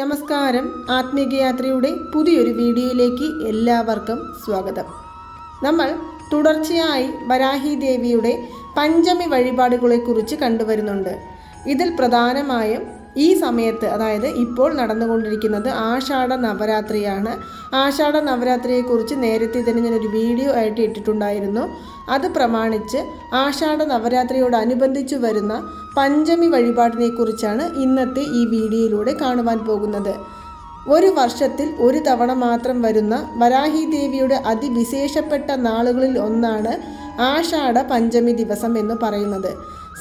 നമസ്കാരം. ആത്മീകയാത്രയുടെ പുതിയൊരു വീഡിയോയിലേക്ക് എല്ലാവർക്കും സ്വാഗതം. നമ്മൾ തുടർച്ചയായി വരാഹി ദേവിയുടെ പഞ്ചമി വഴിപാടുകളെക്കുറിച്ച് കണ്ടുവരുന്നുണ്ട്. ഇതിൽ പ്രധാനമായും ഈ സമയത്ത് അതായത് ഇപ്പോൾ നടന്നുകൊണ്ടിരിക്കുന്നത് ആഷാഢ നവരാത്രിയാണ്. ആഷാഢ നവരാത്രിയെക്കുറിച്ച് നേരത്തെ തന്നെ ഞാനൊരു വീഡിയോ ആയിട്ട് ഇട്ടിട്ടുണ്ടായിരുന്നു. അത് പ്രമാണിച്ച് ആഷാഢ നവരാത്രിയോടനുബന്ധിച്ച് വരുന്ന പഞ്ചമി വഴിപാടിനെക്കുറിച്ചാണ് ഇന്നത്തെ ഈ വീഡിയോയിലൂടെ കാണുവാൻ പോകുന്നത്. ഒരു വർഷത്തിൽ ഒരു തവണ മാത്രം വരുന്ന വരാഹി ദേവിയുടെ അതിവിശേഷപ്പെട്ട നാളുകളിൽ ഒന്നാണ് ആഷാഢ പഞ്ചമി ദിവസം എന്ന് പറയുന്നത്.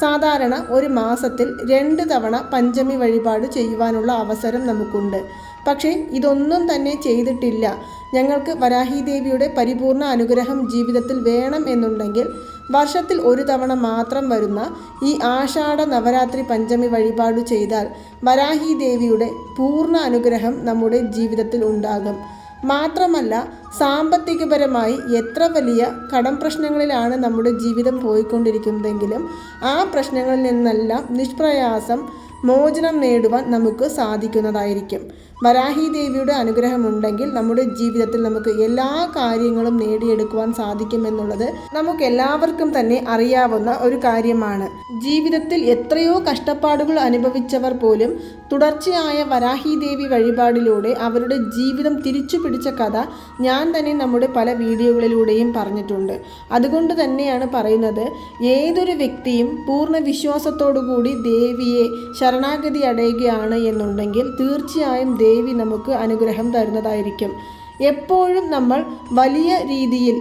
സാധാരണ ഒരു മാസത്തിൽ രണ്ട് തവണ പഞ്ചമി വഴിപാട് ചെയ്യുവാനുള്ള അവസരം നമുക്കുണ്ട്. പക്ഷേ ഇതൊന്നും തന്നെ ചെയ്തിട്ടില്ല. ഞങ്ങൾക്ക് വരാഹിദേവിയുടെ പരിപൂർണ അനുഗ്രഹം ജീവിതത്തിൽ വേണം എന്നുണ്ടെങ്കിൽ വർഷത്തിൽ ഒരു തവണ മാത്രം വരുന്ന ഈ ആഷാഢ നവരാത്രി പഞ്ചമി വഴിപാട് ചെയ്താൽ വരാഹി ദേവിയുടെ പൂർണ അനുഗ്രഹം നമ്മുടെ ജീവിതത്തിൽ ഉണ്ടാകും. മാത്രമല്ല സാമ്പത്തികപരമായി എത്ര വലിയ കടം പ്രശ്നങ്ങളിലാണ് നമ്മുടെ ജീവിതം പോയിക്കൊണ്ടിരിക്കുന്നതെങ്കിലും ആ പ്രശ്നങ്ങളിൽ നിന്നെല്ലാം നിഷ്പ്രയാസം മോചനം നേടുവാൻ നമുക്ക് സാധിക്കുന്നതായിരിക്കും. വരാഹി ദേവിയുടെ അനുഗ്രഹമുണ്ടെങ്കിൽ നമ്മുടെ ജീവിതത്തിൽ നമുക്ക് എല്ലാ കാര്യങ്ങളും നേടിയെടുക്കുവാൻ സാധിക്കുമെന്നുള്ളത് നമുക്ക് എല്ലാവർക്കും തന്നെ അറിയാവുന്ന ഒരു കാര്യമാണ്. ജീവിതത്തിൽ എത്രയോ കഷ്ടപ്പാടുകൾ അനുഭവിച്ചവർ പോലും തുടർച്ചയായ വരാഹി ദേവി വഴിപാടിലൂടെ അവരുടെ ജീവിതം തിരിച്ചു പിടിച്ച കഥ ഞാൻ തന്നെ നമ്മുടെ പല വീഡിയോകളിലൂടെയും പറഞ്ഞിട്ടുണ്ട്. അതുകൊണ്ട് തന്നെയാണ് പറയുന്നത് ഏതൊരു വ്യക്തിയും പൂർണ വിശ്വാസത്തോടുകൂടി ദേവിയെ ശരണാഗതി അടയുകയാണ് എന്നുണ്ടെങ്കിൽ തീർച്ചയായും ദേവി നമുക്ക് അനുഗ്രഹം തരുന്നതായിരിക്കും. എപ്പോഴും നമ്മൾ വലിയ രീതിയിൽ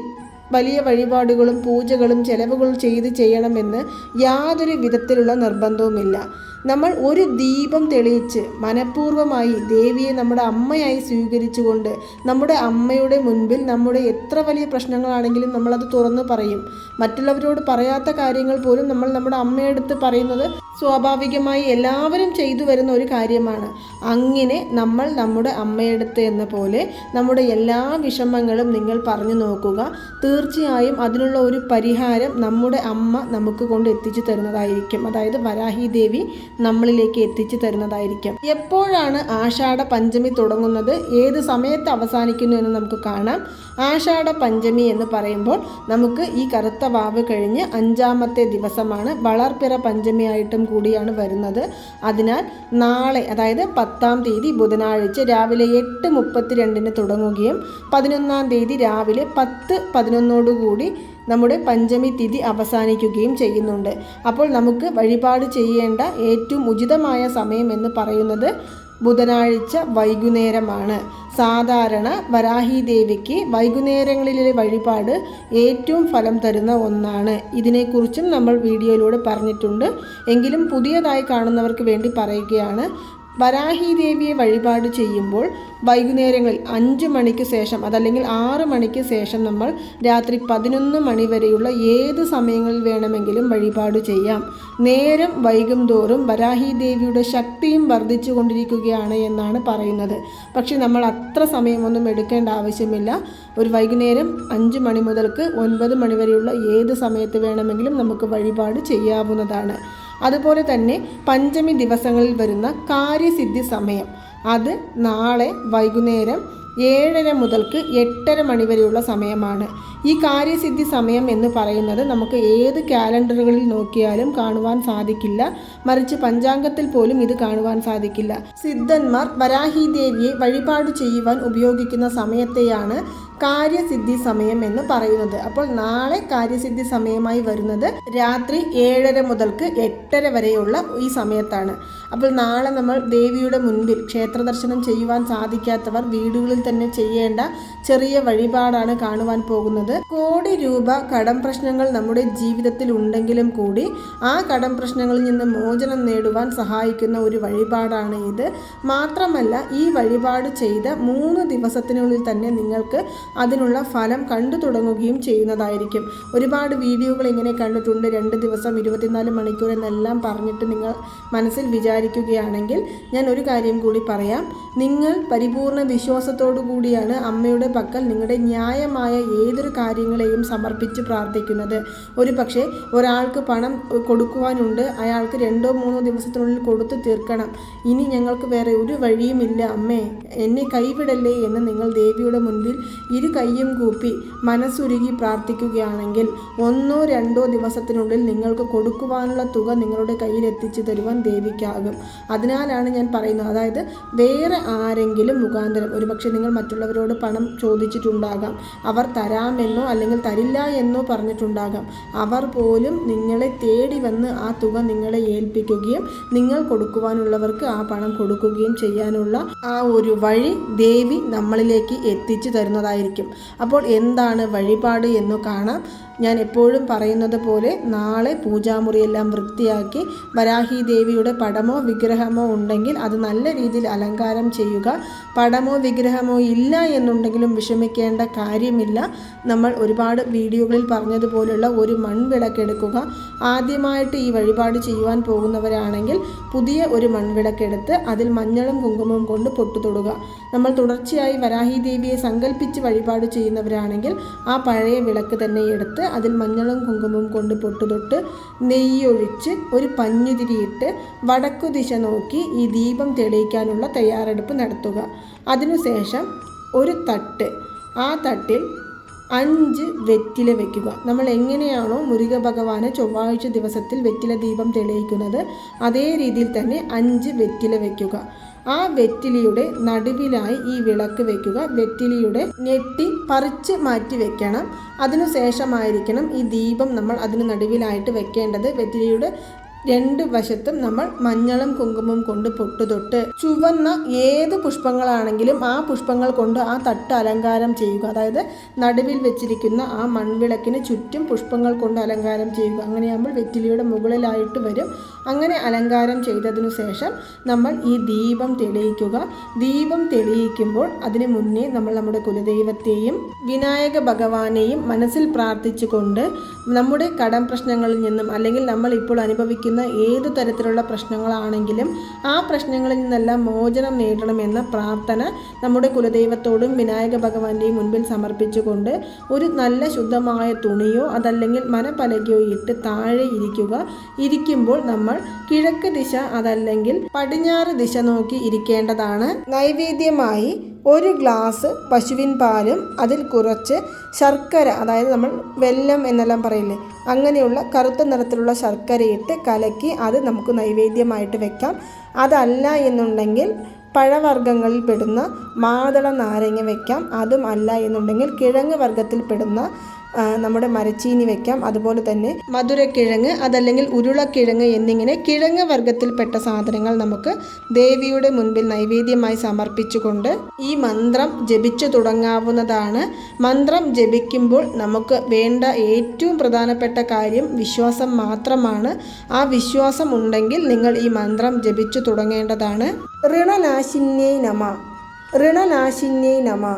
വലിയ വഴിപാടുകളും പൂജകളും ചെലവുകളും ചെയ്ത് ചെയ്യണമെന്ന് യാതൊരു വിധത്തിലുള്ള നിർബന്ധവുമില്ല. നമ്മൾ ഒരു ദീപം തെളിയിച്ച് മനഃപൂർവമായി ദേവിയെ നമ്മുടെ അമ്മയായി സ്വീകരിച്ചുകൊണ്ട് നമ്മുടെ അമ്മയുടെ മുൻപിൽ നമ്മുടെ എത്ര വലിയ പ്രശ്നങ്ങളാണെങ്കിലും നമ്മളത് തുറന്നു പറയും. മറ്റുള്ളവരോട് പറയാത്ത കാര്യങ്ങൾ പോലും നമ്മൾ നമ്മുടെ അമ്മയെടുത്ത് പറയുന്നത് സ്വാഭാവികമായി എല്ലാവരും ചെയ്തു വരുന്ന ഒരു കാര്യമാണ്. അങ്ങനെ നമ്മൾ നമ്മുടെ അമ്മയെടുത്ത് എന്ന പോലെ നമ്മുടെ എല്ലാ വിഷമങ്ങളും നിങ്ങൾ പറഞ്ഞു നോക്കുക. തീർച്ചയായും അതിനുള്ള ഒരു പരിഹാരം നമ്മുടെ അമ്മ നമുക്ക് കൊണ്ട് എത്തിച്ചു തരുന്നതായിരിക്കും. അതായത് വരാഹി ദേവി നമ്മളിലേക്ക് എത്തിച്ചു തരുന്നതായിരിക്കും. എപ്പോഴാണ് ആഷാഢ പഞ്ചമി തുടങ്ങുന്നത്? ഏത് സമയത്ത് അവസാനിക്കുന്നു എന്ന് നമുക്ക് കാണാം. ആഷാഢ പഞ്ചമി എന്ന് പറയുമ്പോൾ നമുക്ക് ഈ കറുത്ത വാവ് കഴിഞ്ഞ് അഞ്ചാമത്തെ ദിവസമാണ്. വളർപ്പിറ പഞ്ചമിയായിട്ടും കൂടിയാണ് വരുന്നത്. അതിനാൽ നാളെ അതായത് പത്താം തീയതി ബുധനാഴ്ച രാവിലെ എട്ട് മുപ്പത്തിരണ്ടിന് തുടങ്ങുകയും പതിനൊന്നാം തീയതി രാവിലെ പത്ത് പതിനൊന്നോടുകൂടി നമ്മുടെ പഞ്ചമി തിഥി അവസാനിക്കുകയും ചെയ്യുന്നുണ്ട്. അപ്പോൾ നമുക്ക് വഴിപാട് ചെയ്യേണ്ട ഏറ്റവും ഉചിതമായ സമയം എന്ന് പറയുന്നത് ബുധനാഴ്ച വൈകുന്നേരമാണ്. സാധാരണ വരാഹി ദേവിക്ക് വൈകുന്നേരങ്ങളിലെ വഴിപാട് ഏറ്റവും ഫലം തരുന്ന ഒന്നാണ്. ഇതിനെക്കുറിച്ചും നമ്മൾ വീഡിയോയിലൂടെ പറഞ്ഞിട്ടുണ്ട്. എങ്കിലും പുതിയതായി കാണുന്നവർക്ക് വേണ്ടി പറയുകയാണ് വരാഹി ദേവിയെ വഴിപാട് ചെയ്യുമ്പോൾ വൈകുന്നേരങ്ങളിൽ അഞ്ച് മണിക്ക് ശേഷം അതല്ലെങ്കിൽ ആറ് മണിക്ക് ശേഷം നമ്മൾ രാത്രി പതിനൊന്ന് മണി വരെയുള്ള ഏത് സമയങ്ങളിൽ വേണമെങ്കിലും വഴിപാട് ചെയ്യാം. നേരം വൈകും തോറും വരാഹി ദേവിയുടെ ശക്തിയും വർദ്ധിച്ചു കൊണ്ടിരിക്കുകയാണ് എന്നാണ് പറയുന്നത്. പക്ഷെ നമ്മൾ അത്ര സമയമൊന്നും എടുക്കേണ്ട ആവശ്യമില്ല. ഒരു വൈകുന്നേരം അഞ്ച് മണി മുതൽക്ക് ഒൻപത് മണി വരെയുള്ള ഏത് സമയത്ത് വേണമെങ്കിലും നമുക്ക് വഴിപാട് ചെയ്യാവുന്നതാണ്. അതുപോലെ തന്നെ പഞ്ചമി ദിവസങ്ങളിൽ വരുന്ന കാര്യസിദ്ധി സമയം. അത് നാളെ വൈകുന്നേരം ഏഴര മുതൽക്ക് എട്ടര മണി വരെയുള്ള സമയമാണ്. ഈ കാര്യസിദ്ധി സമയം എന്ന് പറയുന്നത് നമുക്ക് ഏത് കാലണ്ടറുകളിൽ നോക്കിയാലും കാണുവാൻ സാധിക്കില്ല. മറിച്ച് പഞ്ചാംഗത്തിൽ പോലും ഇത് കാണുവാൻ സാധിക്കില്ല. സിദ്ധന്മാർ വരാഹി ദേവിയെ വഴിപാട് ചെയ്യുവാൻ ഉപയോഗിക്കുന്ന സമയത്തെയാണ് കാര്യസിദ്ധി സമയം എന്ന് പറയുന്നത്. അപ്പോൾ നാളെ കാര്യസിദ്ധി സമയമായി വരുന്നത് രാത്രി ഏഴര മുതൽക്ക് എട്ടര വരെയുള്ള ഈ സമയത്താണ്. അപ്പോൾ നാളെ നമ്മൾ ദേവിയുടെ മുൻപിൽ ക്ഷേത്ര ദർശനം ചെയ്യുവാൻ സാധിക്കാത്തവർ വീടുകളിൽ തന്നെ ചെയ്യേണ്ട ചെറിയ വഴിപാടാണ് കാണുവാൻ പോകുന്നത്. കോടി രൂപ കടം പ്രശ്നങ്ങൾ നമ്മുടെ ജീവിതത്തിൽ ഉണ്ടെങ്കിലും കൂടി ആ കടം പ്രശ്നങ്ങളിൽ നിന്ന് മോചനം നേടുവാൻ സഹായിക്കുന്ന ഒരു വഴിപാടാണ് ഇത്. മാത്രമല്ല ഈ വഴിപാട് ചെയ്ത മൂന്ന് ദിവസത്തിനുള്ളിൽ തന്നെ നിങ്ങൾക്ക് അതിനുള്ള ഫലം കണ്ടു തുടങ്ങുകയും ചെയ്യുന്നതായിരിക്കും. ഒരുപാട് വീഡിയോകൾ ഇങ്ങനെ കണ്ടിട്ടുണ്ട്. രണ്ട് ദിവസം ഇരുപത്തിനാല് മണിക്കൂർ എന്നെല്ലാം പറഞ്ഞിട്ട് നിങ്ങൾ മനസ്സിൽ വിചാരിക്കുകയാണെങ്കിൽ ഞാൻ ഒരു കാര്യം കൂടി പറയാം. നിങ്ങൾ പരിപൂർണ വിശ്വാസത്തോടു കൂടിയാണ് അമ്മയുടെ പക്കൽ നിങ്ങളുടെ ന്യായമായ ഏതൊരു കാര്യങ്ങളെയും സമർപ്പിച്ച് പ്രാർത്ഥിക്കുന്നത്. ഒരു പക്ഷേ ഒരാൾക്ക് പണം കൊടുക്കുവാനുണ്ട്. അയാൾക്ക് രണ്ടോ മൂന്നോ ദിവസത്തിനുള്ളിൽ കൊടുത്തു തീർക്കണം. ഇനി ഞങ്ങൾക്ക് വേറെ ഒരു വഴിയുമില്ല. അമ്മേ എന്നെ കൈവിടല്ലേ എന്ന് നിങ്ങൾ ദേവിയുടെ മുൻപിൽ ഇരു കൈയും കൂപ്പി മനസ്സുരുകി പ്രാർത്ഥിക്കുകയാണെങ്കിൽ ഒന്നോ രണ്ടോ ദിവസത്തിനുള്ളിൽ നിങ്ങൾക്ക് കൊടുക്കുവാനുള്ള തുക നിങ്ങളുടെ കയ്യിൽ എത്തിച്ചു തരുവാൻ ദേവിക്കാകും. അതിനാലാണ് ഞാൻ പറയുന്നത്. അതായത് വേറെ ആരെങ്കിലും മുഖാന്തരം ഒരുപക്ഷെ നിങ്ങൾ മറ്റുള്ളവരോട് പണം ചോദിച്ചിട്ടുണ്ടാകാം. അവർ തരാമെന്നോ അല്ലെങ്കിൽ തരില്ല എന്നോ പറഞ്ഞിട്ടുണ്ടാകാം. അവർ പോലും നിങ്ങളെ തേടി വന്ന് ആ തുക നിങ്ങളെ ഏൽപ്പിക്കുകയും നിങ്ങൾ കൊടുക്കുവാനുള്ളവർക്ക് ആ പണം കൊടുക്കുകയും ചെയ്യാനുള്ള ആ ഒരു വഴി ദേവി നമ്മളിലേക്ക് എത്തിച്ചു തരുന്നതായിരിക്കും. അപ്പോൾ എന്താണ് വഴിപാട് എന്ന് കാണാം. ഞാൻ എപ്പോഴും പറയുന്നത് പോലെ നാളെ പൂജാമുറിയെല്ലാം വൃത്തിയാക്കി വരാഹി ദേവിയുടെ പടമോ വിഗ്രഹമോ ഉണ്ടെങ്കിൽ അത് നല്ല രീതിയിൽ അലങ്കാരം ചെയ്യുക. പടമോ വിഗ്രഹമോ ഇല്ല എന്നുണ്ടെങ്കിലും വിഷമിക്കേണ്ട കാര്യമില്ല. നമ്മൾ ഒരുപാട് വീഡിയോകളിൽ പറഞ്ഞതുപോലുള്ള ഒരു മൺവിളക്കെടുക്കുക. ആദ്യമായിട്ട് ഈ വഴിപാട് ചെയ്യുവാൻ പോകുന്നവരാണെങ്കിൽ പുതിയ ഒരു മൺവിളക്കെടുത്ത് അതിൽ മഞ്ഞളും കുങ്കുമവും കൊണ്ട് പൊട്ടുതൊടുക. നമ്മൾ തുടർച്ചയായി വരാഹി ദേവിയെ സങ്കല്പിച്ച് വഴിപാട് ചെയ്യുന്നവരാണെങ്കിൽ ആ പഴയ വിളക്ക് തന്നെ എടുത്ത് അതിൽ മഞ്ഞളും കുങ്കുമവും കൊണ്ട് പൊട്ടുതൊട്ട് നെയ്യൊഴിച്ച് ഒരു പഞ്ഞുതിരിയിട്ട് വടക്കു ദിശ നോക്കി ഈ ദീപം തെളിയിക്കാനുള്ള തയ്യാറെടുപ്പ് നടത്തുക. അതിനുശേഷം ഒരു തട്ട്. ആ തട്ടിൽ അഞ്ച് വെറ്റില വെക്കുക. നമ്മൾ എങ്ങനെയാണോ മുരുക ഭഗവാനെ ചൊവ്വാഴ്ച ദിവസത്തിൽ വെറ്റില ദീപം തെളിയിക്കുന്നത് അതേ രീതിയിൽ തന്നെ അഞ്ച് വെറ്റില വെക്കുക. ആ വെറ്റിലിയുടെ നടുവിലായി ഈ വിളക്ക് വെക്കുക. വെറ്റിലിയുടെ ഞെട്ടി പറിച്ച് മാറ്റി വെക്കണം. അതിനുശേഷമായിരിക്കണം ഈ ദീപം നമ്മൾ അതിന് നടുവിലായിട്ട് വെക്കേണ്ടത്. വെറ്റിലിയുടെ രണ്ട് വശത്തും നമ്മൾ മഞ്ഞളും കുങ്കുമവും കൊണ്ട് പൊട്ടുതൊട്ട് ചുവന്ന ഏത് പുഷ്പങ്ങളാണെങ്കിലും ആ പുഷ്പങ്ങൾ കൊണ്ട് ആ തട്ട് അലങ്കാരം ചെയ്യുക. അതായത് നടുവിൽ വെച്ചിരിക്കുന്ന ആ മൺവിളക്കിന് ചുറ്റും പുഷ്പങ്ങൾ കൊണ്ട് അലങ്കാരം ചെയ്യുക. അങ്ങനെയാകുമ്പോൾ വെറ്റിലിയുടെ മുകളിലായിട്ട് വരും. അങ്ങനെ അലങ്കാരം ചെയ്തതിനു ശേഷം നമ്മൾ ഈ ദീപം തെളിയിക്കുക. ദീപം തെളിയിക്കുമ്പോൾ അതിനു മുന്നേ നമ്മൾ നമ്മുടെ കുലദൈവത്തെയും വിനായക ഭഗവാനെയും മനസ്സിൽ പ്രാർത്ഥിച്ചുകൊണ്ട് നമ്മുടെ കടം പ്രശ്നങ്ങളിൽ നിന്നും അല്ലെങ്കിൽ നമ്മൾ ഇപ്പോൾ അനുഭവിക്കുന്ന ഏത് തരത്തിലുള്ള പ്രശ്നങ്ങളാണെങ്കിലും ആ പ്രശ്നങ്ങളിൽ നിന്നെല്ലാം മോചനം നേടണമെന്ന പ്രാർത്ഥന നമ്മുടെ കുലദൈവത്തോടും വിനായക ഭഗവാന്റെയും മുൻപിൽ സമർപ്പിച്ചുകൊണ്ട് ഒരു നല്ല ശുദ്ധമായ തുണിയോ അതല്ലെങ്കിൽ മനപ്പലകയോ ഇട്ട് താഴെ ഇരിക്കുക. ഇരിക്കുമ്പോൾ നമ്മൾ കിഴക്ക് ദിശ അതല്ലെങ്കിൽ പടിഞ്ഞാറ് ദിശ നോക്കി ഇരിക്കേണ്ടതാണ്. നൈവേദ്യമായി ഒരു ഗ്ലാസ് പശുവിൻ പാലും അതിൽ കുറച്ച് ശർക്കര അതായത് നമ്മൾ വെല്ലം എന്നെല്ലാം പറയില്ലേ അങ്ങനെയുള്ള കറുത്ത നിറത്തിലുള്ള ശർക്കരയിട്ട് കലക്കി അത് നമുക്ക് നൈവേദ്യമായിട്ട് വെക്കാം. അതല്ല എന്നുണ്ടെങ്കിൽ പഴവർഗങ്ങളിൽ പെടുന്ന മാതള നാരങ്ങ വെക്കാം. അതും അല്ല എന്നുണ്ടെങ്കിൽ കിഴങ്ങ് വർഗത്തിൽ പെടുന്ന നമ്മുടെ മരച്ചീനി വെക്കാം. അതുപോലെ തന്നെ മധുരക്കിഴങ്ങ് അതല്ലെങ്കിൽ ഉരുളക്കിഴങ്ങ് എന്നിങ്ങനെ കിഴങ്ങ് വർഗത്തിൽപ്പെട്ട സാധനങ്ങൾ നമുക്ക് ദേവിയുടെ മുൻപിൽ നൈവേദ്യമായി സമർപ്പിച്ചുകൊണ്ട് ഈ മന്ത്രം ജപിച്ചു തുടങ്ങാവുന്നതാണ്. മന്ത്രം ജപിക്കുമ്പോൾ നമുക്ക് വേണ്ട ഏറ്റവും പ്രധാനപ്പെട്ട കാര്യം വിശ്വാസം മാത്രമാണ്. ആ വിശ്വാസം ഉണ്ടെങ്കിൽ നിങ്ങൾ ഈ മന്ത്രം ജപിച്ചു തുടങ്ങേണ്ടതാണ്. ഋണനാശിന്യേ നമ. ഋണനാശിന്യേ നമ.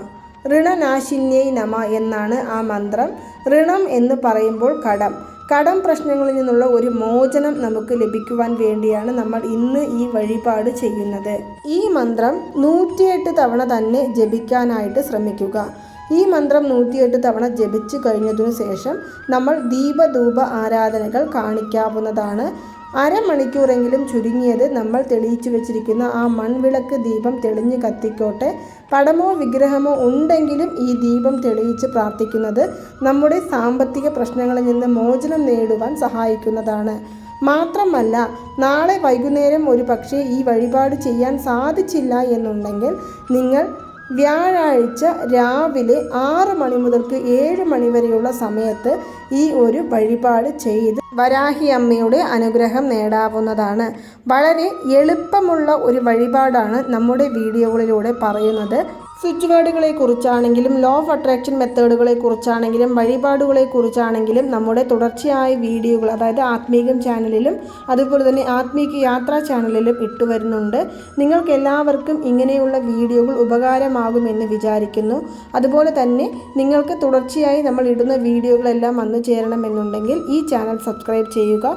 ഋണനാശിന്യൈ നമ എന്നാണ് ആ മന്ത്രം. ഋണം എന്ന് പറയുമ്പോൾ കടം. കടം പ്രശ്നങ്ങളിൽ നിന്നുള്ള ഒരു മോചനം നമുക്ക് ലഭിക്കുവാൻ വേണ്ടിയാണ് നമ്മൾ ഇന്ന് ഈ വഴിപാട് ചെയ്യുന്നത്. ഈ മന്ത്രം നൂറ്റിയെട്ട് തവണ തന്നെ ജപിക്കാനായിട്ട് ശ്രമിക്കുക. ഈ മന്ത്രം നൂറ്റിയെട്ട് തവണ ജപിച്ചു കഴിഞ്ഞതിനു ശേഷം നമ്മൾ ദീപധൂപ ആരാധനകൾ കാണിക്കാവുന്നതാണ്. അരമണിക്കൂറെങ്കിലും ചുരുങ്ങിയത് നമ്മൾ തെളിയിച്ചു വെച്ചിരിക്കുന്ന ആ മൺവിളക്ക് ദീപം തെളിഞ്ഞ് കത്തിക്കോട്ടെ. പടമോ വിഗ്രഹമോ ഉണ്ടെങ്കിലും ഈ ദീപം തെളിയിച്ച് പ്രാർത്ഥിക്കുന്നത് നമ്മുടെ സാമ്പത്തിക പ്രശ്നങ്ങളിൽ നിന്ന് മോചനം നേടുവാൻ സഹായിക്കുന്നതാണ്. മാത്രമല്ല നാളെ വൈകുന്നേരം ഒരു പക്ഷേ ഈ വഴിപാട് ചെയ്യാൻ സാധിച്ചില്ല എന്നുണ്ടെങ്കിൽ നിങ്ങൾ വ്യാഴാഴ്ച രാവിലെ ആറ് മണി മുതൽക്ക് ഏഴ് മണി വരെയുള്ള സമയത്ത് ഈ ഒരു വഴിപാട് ചെയ്ത് വരാഹി അമ്മയുടെ അനുഗ്രഹം നേടാവുന്നതാണ്. വളരെ എളുപ്പമുള്ള ഒരു വഴിപാടാണ് നമ്മുടെ വീഡിയോകളിലൂടെ പറയുന്നത്. സ്വിച്ച് വേർഡുകളെ കുറിച്ചാണെങ്കിലും ലോ ഓഫ് അട്രാക്ഷൻ മെത്തേഡുകളെ കുറിച്ചാണെങ്കിലും വഴിപാടുകളെ കുറിച്ചാണെങ്കിലും നമ്മുടെ തുടർച്ചയായ വീഡിയോകൾ അതായത് ആത്മീകം ചാനലിലും അതുപോലെ തന്നെ ആത്മീക യാത്രാ ചാനലിലും ഇട്ടു വരുന്നുണ്ട്. നിങ്ങൾക്ക് എല്ലാവർക്കും ഇങ്ങനെയുള്ള വീഡിയോകൾ ഉപകാരമാകുമെന്ന് വിചാരിക്കുന്നു. അതുപോലെ തന്നെ നിങ്ങൾക്ക് തുടർച്ചയായി നമ്മൾ ഇടുന്ന വീഡിയോകളെല്ലാം വന്നു ചേരണമെന്നുണ്ടെങ്കിൽ ഈ ചാനൽ സബ്സ്ക്രൈബ് ചെയ്യുക.